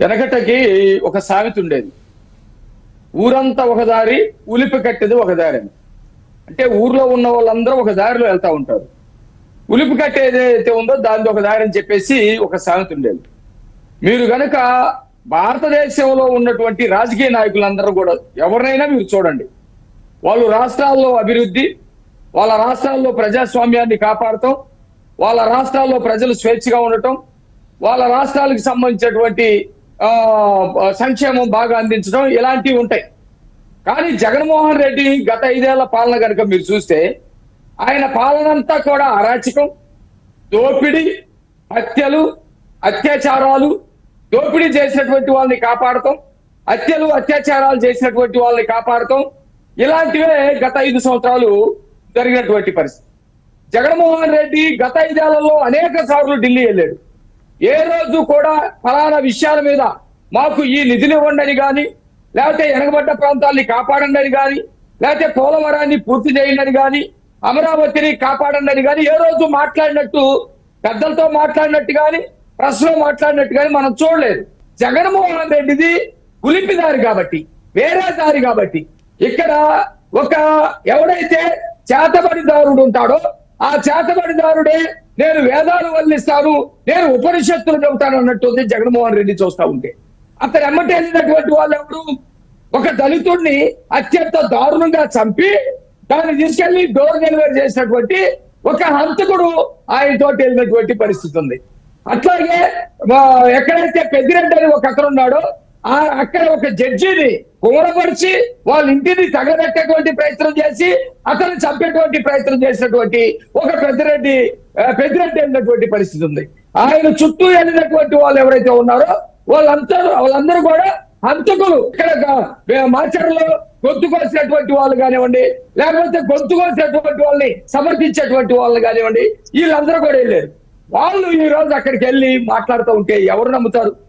వెనకటకి ఒక సామెత ఉండేది. ఊరంతా ఒక దారి ఉలిపి కట్టేది ఒక దారి అని. అంటే ఊర్లో ఉన్న వాళ్ళందరూ ఒక దారిలో వెళ్తా ఉంటారు. ఉలిపి కట్టే ఏదైతే ఉందో దాని ఒక దారి అని చెప్పేసి ఒక సామెత ఉండేది. మీరు గనక భారతదేశంలో ఉన్నటువంటి రాజకీయ నాయకులందరూ కూడా ఎవరినైనా మీరు చూడండి. వాళ్ళు రాష్ట్రాల్లో అభివృద్ధి వాళ్ళ రాష్ట్రాల్లో ప్రజాస్వామ్యాన్ని కాపాడటం వాళ్ళ రాష్ట్రాల్లో ప్రజలు స్వేచ్ఛగా ఉండటం వాళ్ళ రాష్ట్రాలకు సంబంధించినటువంటి సంక్షేమం బాగా అందించడం ఇలాంటివి ఉంటాయి. కానీ జగన్మోహన్ రెడ్డి గత ఐదేళ్ళ పాలన కనుక మీరు చూస్తే ఆయన పాలనంతా కూడా అరాచకం దోపిడీ హత్యలు అత్యాచారాలు దోపిడీ చేసినటువంటి వాళ్ళని కాపాడటం హత్యలు అత్యాచారాలు చేసినటువంటి వాళ్ళని కాపాడటం ఇలాంటివే గత ఐదు సంవత్సరాలు జరిగినటువంటి పరిస్థితి. జగన్మోహన్ రెడ్డి గత ఐదేళ్ళలో అనేక సార్లు ఢిల్లీ వెళ్ళాడు. ఏ రోజు కూడా ఫలానా విషయాల మీద మాకు ఈ నిధులు ఇవ్వండి అని కానీ లేకపోతే వెనకబడ్డ ప్రాంతాల్ని కాపాడండి అని కానీ లేకపోతే పోలవరాన్ని పూర్తి చేయండి అని కానీ అమరావతిని కాపాడండి అని కానీ ఏ రోజు మాట్లాడినట్టు పెద్దలతో మాట్లాడినట్టు కానీ ప్రశ్నలో మాట్లాడినట్టు కానీ మనం చూడలేదు. జగన్మోహన్ రెడ్డిది గులిపి దారి కాబట్టి వేరే దారి కాబట్టి. ఇక్కడ ఒక ఎవడైతే చేతబడిదారుడు ఉంటాడో ఆ చేతబడిదారుడే నేను వేదాలు వల్లిస్తాను నేను ఉపనిషత్తులు చెబుతాను అన్నట్టుంది జగన్మోహన్ రెడ్డి చూస్తా ఉంటే. అతను ఎమ్మటేసినటువంటి వెళ్ళినటువంటి వాళ్ళు ఎవరు? ఒక దళితుడిని అత్యంత దారుణంగా చంపి దాన్ని తీసుకెళ్ళి డోర్ డెలివరీ చేసినటువంటి ఒక హంతకుడు ఆయనతో వెళ్ళినటువంటి పరిస్థితి ఉంది. అట్లాగే ఎక్కడైతే పెద్దిరెడ్డి అని ఒక అతను ఉన్నాడో అక్కడ ఒక జడ్జిని కూడపరిచి వాళ్ళ ఇంటిని తగదట్టేటువంటి ప్రయత్నం చేసి అతను చంపేటువంటి ప్రయత్నం చేసినటువంటి ఒక పెద్దరెడ్డి పెద్దరెడ్డి అయినటువంటి పరిస్థితి ఉంది. ఆయన చుట్టూ వెళ్ళినటువంటి వాళ్ళు ఎవరైతే ఉన్నారో వాళ్ళందరూ వాళ్ళందరూ కూడా హంతకులు. ఇక్కడ గా- గొంతు కోసినటువంటి వాళ్ళు కానివ్వండి లేకపోతే గొంతు కోసినటువంటి వాళ్ళని సమర్థించేటువంటి వాళ్ళు కానివ్వండి వీళ్ళందరూ కూడా వెళ్ళారు. వాళ్ళు ఈ రోజు అక్కడికి వెళ్ళి మాట్లాడుతూ ఉంటే ఎవరు నమ్ముతారు?